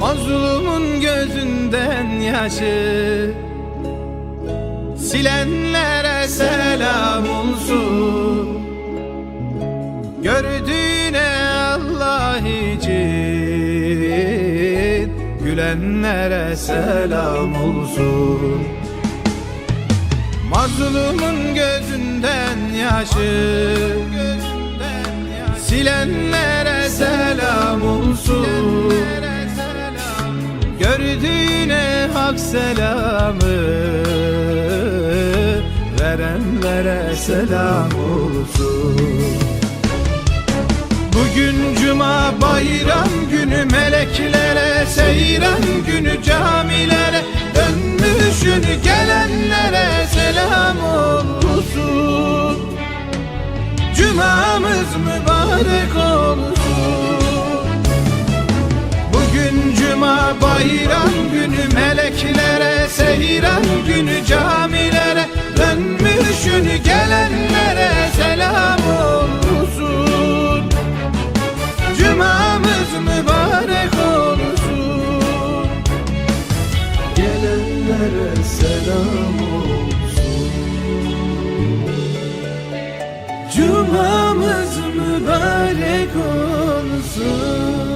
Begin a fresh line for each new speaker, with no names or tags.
Mazlumun gözünden yaşı Silenlere selam olsun. Gördüğüne Allah için Gülenlere selam olsun. Mazlumun gözünden yaşı Gördüğüne hak selamı Verenlere selam olsun. Bugün cuma bayram günü meleklere Seyran günü camilere Dönmüşün gelenlere selam olsun. Cumamız mübarek olsun bayram günü meleklere Seyran günü camilere Dönmüşün gelenlere selam olsun. Cumamız mübarek olsun. Gelenlere selam olsun. Cumamız mübarek olsun